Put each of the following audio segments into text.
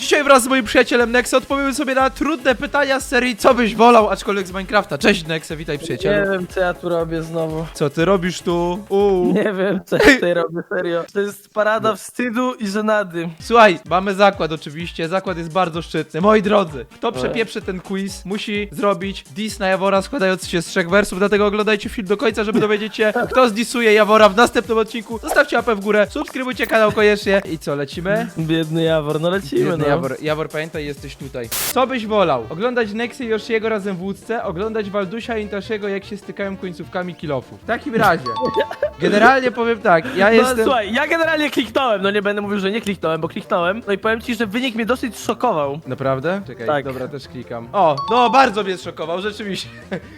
Dzisiaj wraz z moim przyjacielem Nexe odpowiemy sobie na trudne pytania z serii Co byś wolał, aczkolwiek z Minecrafta. Cześć Nexe, witaj Nie przyjacielu. wiem, co ja tu robię znowu. Co ty robisz tu? Uuu. Nie wiem, co ja tutaj robię, serio. To jest parada wstydu i żenady. Słuchaj, mamy zakład oczywiście, zakład jest bardzo szczytny. Moi drodzy, kto przepieprzy ten quiz, musi zrobić dis na Jawora składający się z trzech wersów, dlatego oglądajcie film do końca, żeby dowiedzieć się, kto zdisuje Jawora w następnym odcinku. Zostawcie łapę w górę, subskrybujcie kanał koniecznie. I co, lecimy? Biedny Jawor, no lecimy, Biedny no. Jawor, Jawor, pamiętaj, jesteś tutaj. Co byś wolał? Oglądać Nexy i Yoshiego razem w łódce, oglądać Waldusia i Intasiego, jak się stykają końcówkami kilofów. W takim razie, generalnie powiem tak, ja No jestem... słuchaj, ja generalnie kliknąłem, no nie będę mówił, że nie kliknąłem, bo kliknąłem. No i powiem ci, że wynik mnie dosyć szokował. Naprawdę? Czekaj, Tak. dobra, też klikam. O, no bardzo mnie zszokował, rzeczywiście.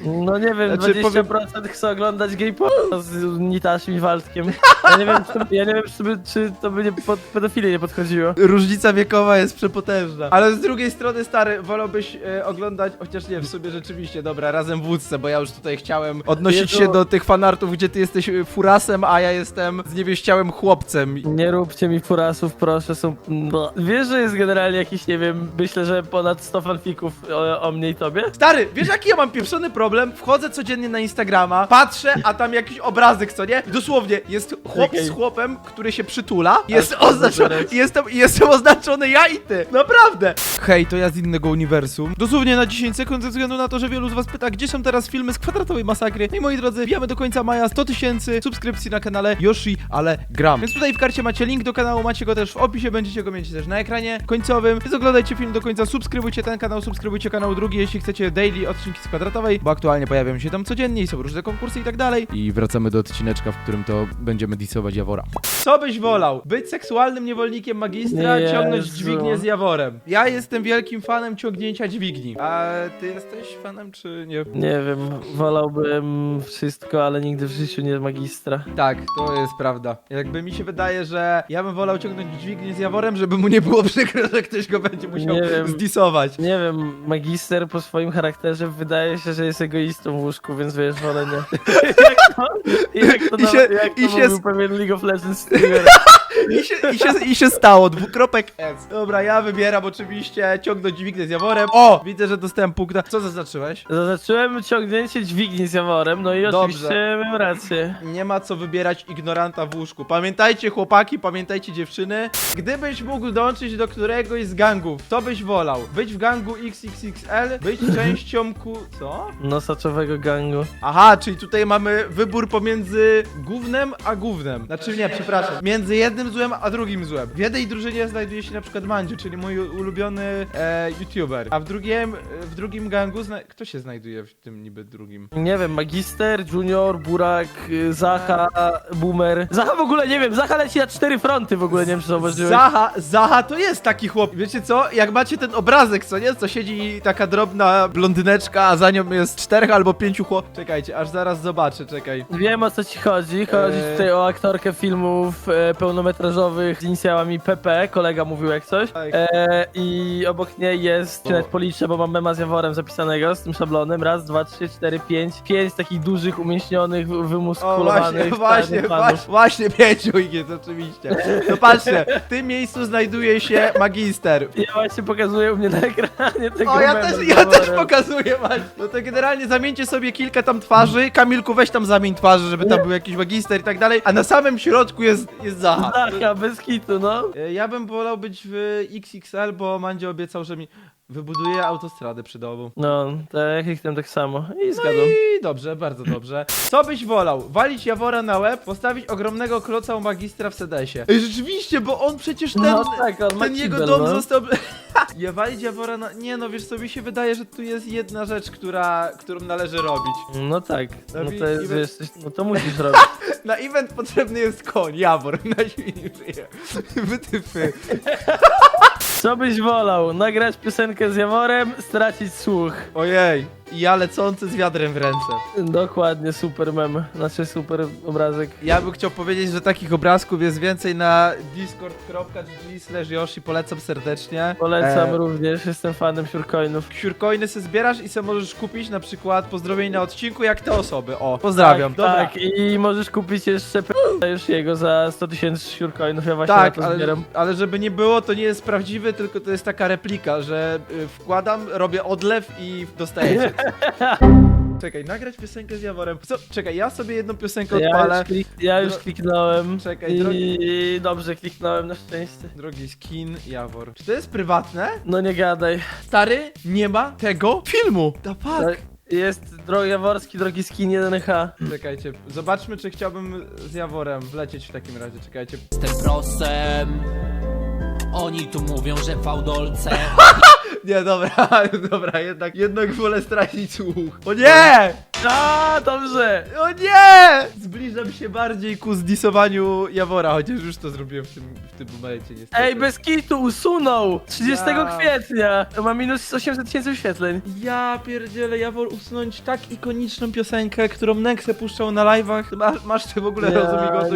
No nie wiem, Znaczy, 20% chcę oglądać gay porno z Nitaszem i Waldkiem. Ja nie wiem, czy, ja nie wiem, czy, by, czy to by nie pod pedofilię nie podchodziło. Różnica wiekowa jest przepotężna. Ale z drugiej strony, stary, wolałbyś e, oglądać, chociaż nie, w sumie rzeczywiście, dobra, razem w łódce, bo ja już tutaj chciałem odnosić Jezu. się do tych fanartów, gdzie ty jesteś e, furasem, a ja jestem zniewieściałym chłopcem. Nie róbcie mi furasów, proszę, są... No. Wiesz, że jest generalnie jakiś, nie wiem, myślę, że ponad 100 fanfików o, o mnie i tobie? Stary, wiesz jaki ja mam pieprzony problem? Wchodzę codziennie na Instagrama, patrzę, a tam jakiś obrazek, co nie? I dosłownie, jest chłop Czekaj. z chłopem, który się przytula, jest oznaczony, jestem, jestem oznaczony ja i ty, naprawdę! Hej, to ja z innego uniwersum. Dosłownie na 10 sekund ze względu na to, że wielu z was pyta, gdzie są teraz filmy z kwadratowej masakry. No i moi drodzy, wbijamy do końca maja 100 tysięcy subskrypcji na kanale Yoshi, ale gram. Więc tutaj w karcie macie link do kanału, macie go też w opisie, będziecie go mieć też na ekranie końcowym. Więc oglądajcie film do końca, subskrybujcie ten kanał, subskrybujcie kanał drugi, jeśli chcecie daily odcinki z kwadratowej, bo aktualnie pojawiają się tam codziennie i są różne konkursy i tak dalej. I wracamy do odcineczka, w którym to będziemy disować Jawora. Co byś wolał? Być seksualnym niewolnikiem magistra, Jezu. ciągnąć dźwignię z Jaworem? Ja jestem wielkim fanem ciągnięcia dźwigni. A ty jesteś fanem czy nie? Nie wiem, wolałbym wszystko, ale nigdy w życiu nie magistra. Tak, to jest prawda. Jakby mi się wydaje, że ja bym wolał ciągnąć dźwignię z Jaworem, żeby mu nie było przykro, że ktoś go będzie musiał Nie wiem. zdisować. Nie wiem, magister po swoim charakterze wydaje się, że jest egoistą w łóżku, więc wiesz, wolę nie. jak to, jak to, I nawet- się- jak to i się mówił pewien League of Legends streamer. I się, i, się, I się stało, dwukropek S. Dobra, ja wybieram oczywiście ciągnąć dźwignię z Jaworem. O, widzę, że dostałem punkta. Co zaznaczyłeś? Zaznaczyłem ciągnięcie dźwigni z Jaworem, no i Dobrze. oczywiście miałem rację. Nie ma co wybierać ignoranta w łóżku. Pamiętajcie chłopaki, pamiętajcie dziewczyny. Gdybyś mógł dołączyć do któregoś z gangów, to byś wolał? Być w gangu XXXL, być częścią ku... co? Nosaczowego gangu. Aha, czyli tutaj mamy wybór pomiędzy gównem a gównem. Znaczy nie, przepraszam. Między jednym złem a drugim złem. W jednej drużynie znajduje się na przykład Mandziu, czyli mój ulubiony e, youtuber. A w drugim, w drugim gangu zna... kto się znajduje w tym niby drugim? Nie wiem, magister, junior, burak, y, Zacha, boomer. Zacha w ogóle nie wiem, Zacha leci na cztery fronty w ogóle, nie wiem czy zauważyłeś. Zaha, Zaha to jest taki chłop. Wiecie co? Jak macie ten obrazek, co nie? Co siedzi taka drobna blondyneczka, a za nią jest czterech albo pięciu chłop. Czekajcie, aż zaraz zobaczę, czekaj. Wiem o co ci chodzi. Chodzi Eee. tutaj o aktorkę filmów e, pełnometrażowych z inicjałami PP, kolega mówił jak coś. Tak. E, I obok niej jest, O. nawet policzę, bo mam mema z Jaworem zapisanego, z tym szablonem. Raz, dwa, trzy, cztery, pięć. Pięć takich dużych, umięśnionych, wy- O, właśnie, wymuskulowanych. właśnie, czarnych właśnie, panów. właśnie pięciu ich jest oczywiście. No patrzcie, w tym miejscu znajduje się magister. Ja właśnie pokazuję u mnie na ekranie tego O, ja mema też, ja też Jaworem. pokazuję właśnie. No to generalnie zamieńcie sobie kilka tam twarzy. Kamilku, weź tam zamień twarzy, żeby tam był jakiś magister i tak dalej. A na samym środku jest, jest Zaha. Zacha, bez kitu, no. E, Ja bym wolał być w XXL, bo Mandzio obiecał, że mi wybuduje autostradę przy domu. No, to ja kliknę tak samo. I No zgadłem. i dobrze, bardzo dobrze. Co byś wolał? Walić Jawora na łeb, postawić ogromnego kloca u magistra w sedesie. Ej, rzeczywiście, bo on przecież ten, No tak, on ma ten jego kibel, dom no. został... Ja walić Jawora na... Nie no, wiesz co, mi się wydaje, że tu jest jedna rzecz, która, którą należy robić. No tak, no Robi- to jest, wiesz, coś- no to musisz robić. Na event potrzebny jest koń, Jawor, na świni żyje. Wytyfy. Co byś wolał? Nagrać piosenkę z Jaworem, stracić słuch. Ojej, ja lecący z wiadrem w ręce. Dokładnie, super mem. Znaczy super obrazek. Ja bym chciał powiedzieć, że takich obrazków jest więcej na discord.gg slash yoshi, polecam serdecznie. Polecam E, również, jestem fanem siurcoinów. Siurcoiny se zbierasz i se możesz kupić na przykład pozdrowień na odcinku jak te osoby. O, pozdrawiam. Tak, Dobra. tak, i możesz kupić jeszcze już jego za 100 tysięcy siurcoinów, ja właśnie Tak, na to ale, zbieram. ale żeby nie było, to nie jest prawdziwy, tylko to jest taka replika, że y, wkładam, robię odlew i dostajecie. Czekaj, nagrać piosenkę z Jaworem. Co? Czekaj, ja sobie jedną piosenkę Ja odpalę. już, klik, ja już kliknąłem. Czekaj, I drogi- dobrze kliknąłem na szczęście. Drogi skin Jawor. Czy to jest prywatne? No nie gadaj. Stary, nie ma tego filmu. The fuck? Tak, Jest drogi Jaworski, drogi skin 1H. Czekajcie, zobaczmy, czy chciałbym z Jaworem wlecieć w takim razie. Czekajcie. Jestem prosem. Oni tu mówią, że fałdolce. Nie, dobra, dobra, jednak, jednak wolę stracić słuch. O nie! A, dobrze! O nie! Zbliżam się bardziej ku zdisowaniu Jawora, chociaż już to zrobiłem w tym, w tym momencie niestety. Ej, bez kitu usunął! 30 Ja. kwietnia! Ma minus 800 tysięcy wyświetleń. Ja pierdzielę, Jawor usunąć tak ikoniczną piosenkę, którą Nexe puszczał na live'ach. Masz, masz ty w ogóle Ja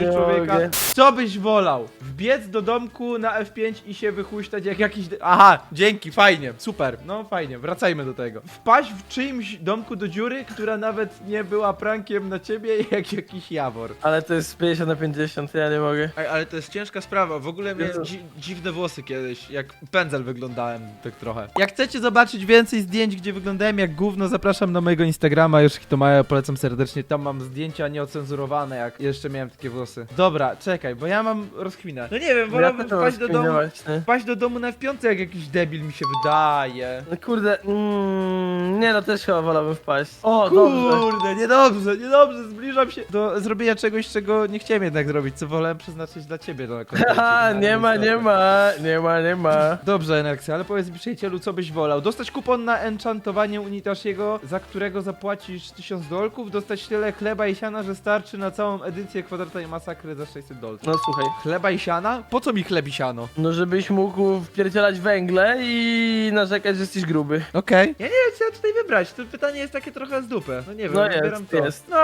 nie człowieka. mogę. Co byś wolał? Wbiec do domku na F5 i się wychuśtać jak jakiś... de- Aha, dzięki, fajnie, super, no fajnie, wracajmy do tego. Wpaść w czyimś domku do dziury, która nawet nie była prankiem na ciebie jak jakiś Jawor. Ale to jest 50 na 50, ja nie mogę. Ej, ale to jest ciężka sprawa. W ogóle miałem dzi dziwne włosy kiedyś, jak pędzel wyglądałem tak trochę. Jak chcecie zobaczyć więcej zdjęć, gdzie wyglądałem jak gówno, zapraszam na mojego Instagrama, już to mają, polecam serdecznie. Tam mam zdjęcia nieocenzurowane, jak jeszcze miałem takie włosy. Dobra, czekaj, bo ja mam rozkminę. No nie wiem, wolałbym też wpaść do domu, właśnie. wpaść do domu na F5 jak jakiś debil mi się wydaje. No kurde, mm, nie no, też chyba wolałbym wpaść. O, dobrze. Kurde, niedobrze, niedobrze, zbliżam się do zrobienia czegoś, czego nie chciałem jednak zrobić, co wolałem przeznaczyć dla ciebie na koncercie. Haha, nie ma, nie ma, nie ma, nie ma. Dobrze, Enexy, ale powiedz mi przyjacielu, co byś wolał? Dostać kupon na enchantowanie Unitashiego, za którego zapłacisz 1000 dolków, dostać tyle chleba i siana, że starczy na całą edycję kwadrata i masakry za 600 dolców. No słuchaj, Chleba i siana? Po co mi chleb i siano? no żebyś mógł wpierdzielać węgle i narzekać, że jesteś gruby. Okej. Ja nie wiem, co ja tutaj wybrać. To pytanie jest takie trochę z dupy. No nie wiem, No wybieram jest, to. jest. No,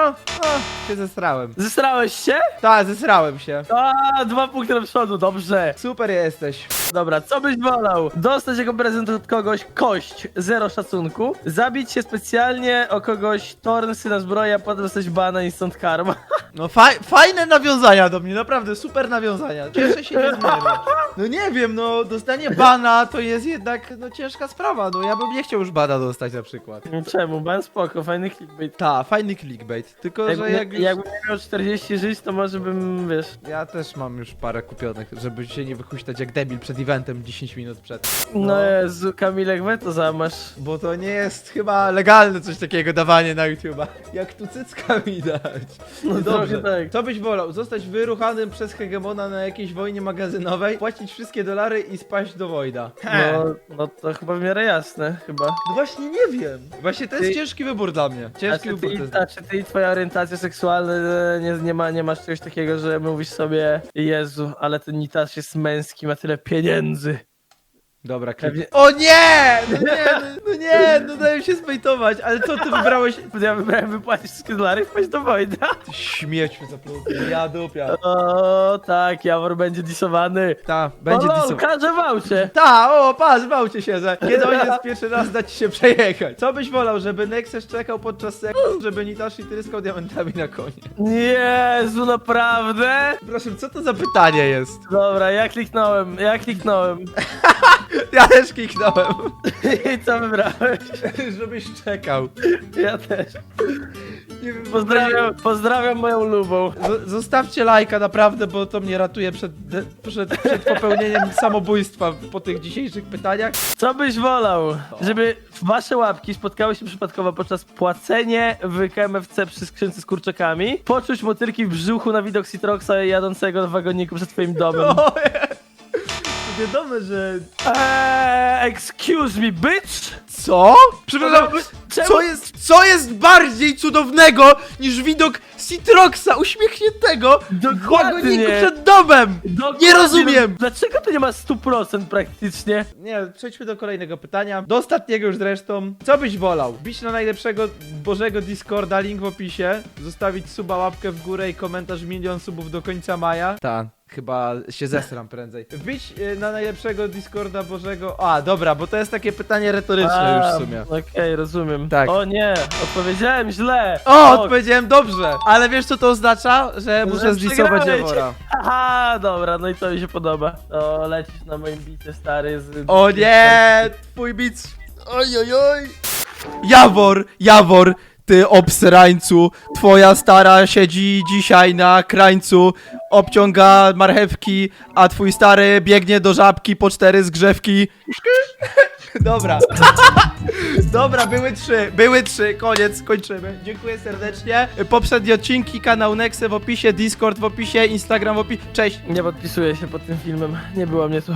no, się zesrałem. Zestrałeś się? Tak, zesrałem się. A, dwa punkty do przodu, dobrze. Super jesteś. Dobra, co byś wolał? Dostać jako prezent od kogoś kość, zero szacunku, zabić się specjalnie o kogoś tornsy na zbroję, a potem dostać bana instant karma. No faj, fajne nawiązania do mnie, naprawdę super nawiązania. Cieszę się niezmiernie. No nie wiem, no dostanie bana to jest jednak no ciężka sprawa. No ja bym nie chciał już bana dostać na przykład. Czemu? Ban spoko, fajny clickbait. Ta, fajny clickbait. Tylko, Jakby, że jak już... jakbym miał 40 żyć, to może bym, wiesz... Ja też mam już parę kupionych, żeby się nie wychuśtać jak debil przed eventem 10 minut przed. No, No. Jezu, Kamilek, we to zamasz. Bo to nie jest chyba legalne coś takiego dawanie na YouTube'a. Jak tu cycka widać. No Dobrze, trochę tak. co byś wolał? Zostać wyruchanym przez hegemona na jakiejś wojnie magazynowej, płacić wszystkie dolary i spaść do Wojda. No, no to chyba w miarę jasne, chyba. No właśnie nie wiem. Właśnie to jest Ty- ciężki wybór dla mnie. A Ciężki czy, wybór to ty, jest. a czy ty i twoja orientacja seksualna e, nie, nie, ma, nie masz czegoś takiego, że mówisz sobie Jezu, ale ten Nitasz jest męski, ma tyle pieniędzy. Dobra, klip. Pewnie- O nie! No nie, no, no nie, no dałem się spejtować, ale co ty wybrałeś? Ja wybrałem wypłacić wszystkie dolary i wpaść do Wojda. Ty śmieciu zapluty, ja dupia. O tak, Jawor będzie disowany. Ta, będzie o, lol, diso. każe wałcie. Ta, o, patrz, bałcie się, że kiedy on jest pierwszy raz da ci się przejechać. Co byś wolał, żeby Nexus czekał podczas seksu, żeby Nitashi tryskał diamentami na konie? Jezu, naprawdę? Proszę, co to za pytanie jest? Dobra, ja kliknąłem, ja kliknąłem. Ja też kliknąłem, I co wybrałeś? żebyś czekał. Ja też. Nie wiem, Pozdrawiam, pozdrawiam moją lubą. Z- Zostawcie lajka naprawdę, bo to mnie ratuje przed, de- przed, przed popełnieniem samobójstwa po tych dzisiejszych pytaniach. Co byś wolał? Żeby wasze łapki spotkały się przypadkowo podczas płacenia w KMFC przy skrzynce z kurczakami, poczuć motylki w brzuchu na widok Citroxa jadącego w wagoniku przed twoim domem. O, Wiadomo, że... Eee, excuse me, bitch! Co? Przepraszam, Czemu? co jest, co jest bardziej cudownego niż widok Citroxa uśmiechniętego w Dokładnie. przed domem? Dokładnie. Nie rozumiem! Dlaczego to nie ma 100% praktycznie? Nie, przejdźmy do kolejnego pytania. Do ostatniego już zresztą. Co byś wolał? Bić na najlepszego Bożego Discorda, link w opisie. Zostawić suba, łapkę w górę i komentarz milion subów do końca maja. Ta, chyba się zesram prędzej. Wbić y, na najlepszego Discorda Bożego... A, dobra, bo to jest takie pytanie retoryczne już w sumie. Okej, rozumiem. Tak. O nie, odpowiedziałem źle. O, odpowiedziałem dobrze! Ale wiesz co to oznacza? Że muszę zdisować przegrałeś. Haha, dobra, no i to mi się podoba. To lecisz na moim bicie stary z... O nie! Twój bic! Oj, oj, oj! Jawor, Jawor, ty obsrańcu, twoja stara siedzi dzisiaj na krańcu, obciąga marchewki, a twój stary biegnie do żabki po cztery zgrzewki. Dobra. Dobra, były trzy, były trzy, koniec, kończymy. Dziękuję serdecznie. Poprzednie odcinki, kanał Nexe w opisie, Discord w opisie, Instagram w opisie. Cześć! Nie podpisuję się pod tym filmem, nie było mnie tu.